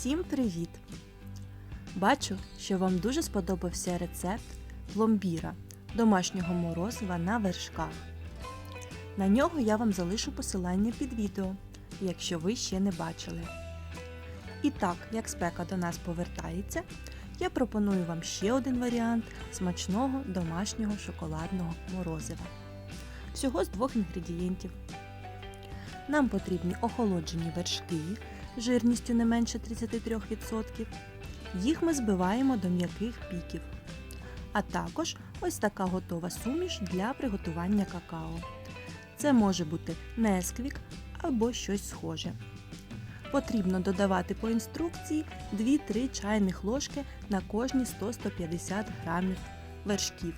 Всім привіт! Бачу, що вам дуже сподобався рецепт пломбіра домашнього морозива на вершках. На нього я вам залишу посилання під відео, якщо ви ще не бачили. І так, як спека до нас повертається, я пропоную вам ще один варіант смачного домашнього шоколадного морозива. Всього з двох інгредієнтів. Нам потрібні охолоджені вершки жирністю не менше 33%. Їх ми збиваємо до м'яких піків. А також ось така готова суміш для приготування какао. Це може бути несквік або щось схоже. Потрібно додавати по інструкції 2-3 чайних ложки на кожні 100-150 грамів вершків.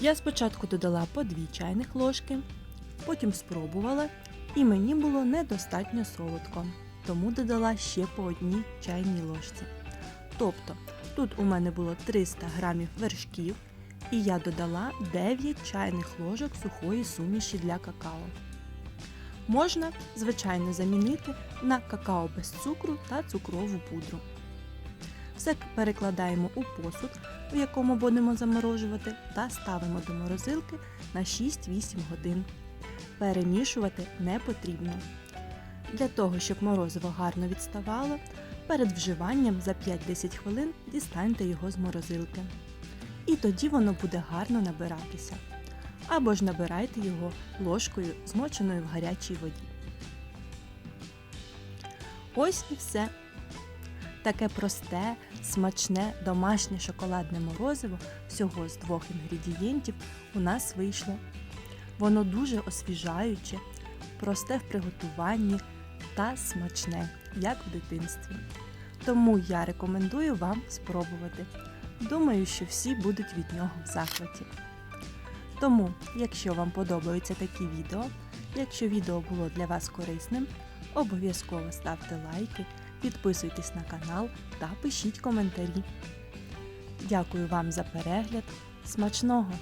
Я спочатку додала по 2 чайних ложки, потім спробувала і мені було недостатньо солодко, тому додала ще по одній чайній ложці. Тобто тут у мене було 300 грамів вершків, і я додала 9 чайних ложок сухої суміші для какао. Можна, звичайно, замінити на какао без цукру та цукрову пудру. Все перекладаємо у посуд, у якому будемо заморожувати, та ставимо до морозилки на 6-8 годин. Перемішувати не потрібно. Для того, щоб морозиво гарно відставало, перед вживанням за 5-10 хвилин дістаньте його з морозилки. І тоді воно буде гарно набиратися. Або ж набирайте його ложкою, змоченою в гарячій воді. Ось і все. Таке просте, смачне домашнє шоколадне морозиво всього з двох інгредієнтів у нас вийшло. Воно дуже освіжаюче, просте в приготуванні та смачне, як в дитинстві. Тому я рекомендую вам спробувати. Думаю, що всі будуть від нього в захваті. Тому, якщо вам подобаються такі відео, якщо відео було для вас корисним, обов'язково ставте лайки, підписуйтесь на канал та пишіть коментарі. Дякую вам за перегляд. Смачного!